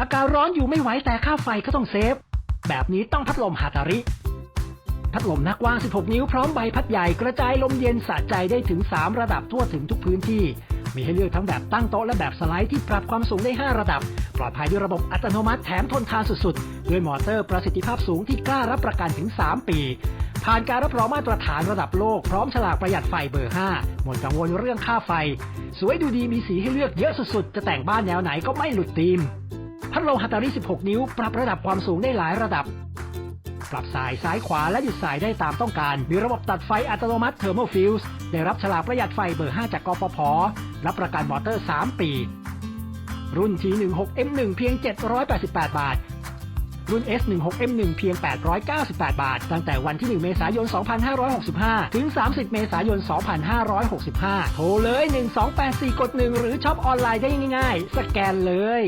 อากาศร้อนอยู่ไม่ไหวแต่ค่าไฟก็ต้องเซฟ แบบนี้ต้องพัดลมฮาตาริ พัดลมนักว้าง 16 นิ้วพร้อมใบพัดใหญ่กระจายลมเย็นสะใจได้ถึง 3 ระดับทั่วถึงทุกพื้นที่ มีให้เลือกทั้งแบบตั้งโต๊ะและแบบสไลด์ที่ปรับความสูงได้ 5 ระดับ ปลอดภัยด้วยระบบอัตโนมัติแถมทนทานสุดๆ ด้วยมอเตอร์ประสิทธิภาพสูงที่กล้ารับประกันถึง 3 ปีผ่านการรับรองมาตรฐานระดับโลกพร้อมฉลากประหยัดไฟเบอร์ 5 หมดกังวลเรื่องค่าไฟ สวยดูดีมีสีให้เลือกเยอะสุดๆ จะแต่งบ้านแนวไหนก็ไม่หลุดธีม พัดลมฮัตตาริ 16 นิ้ว ปรับระดับความสูงได้หลายระดับ ปรับสายซ้ายขวาและหยุดสายได้ตามต้องการ มีระบบตัดไฟอัตโนมัติเทอร์โมฟิลส์ได้รับฉลากประหยัดไฟเบอร์ 5 จากกปพรับประกันมอเตอร์ 3 ปี รุ่น T16M1 เพียง 788 บาท รุ่น S16M1 เพียง 898 บาท ตั้งแต่วันที่ 1 เมษายน 2565 ถึง 30 เมษายน 2565 โทรเลย 1284 กด 1 หรือช็อปออนไลน์ได้ง่ายๆ สแกนเลย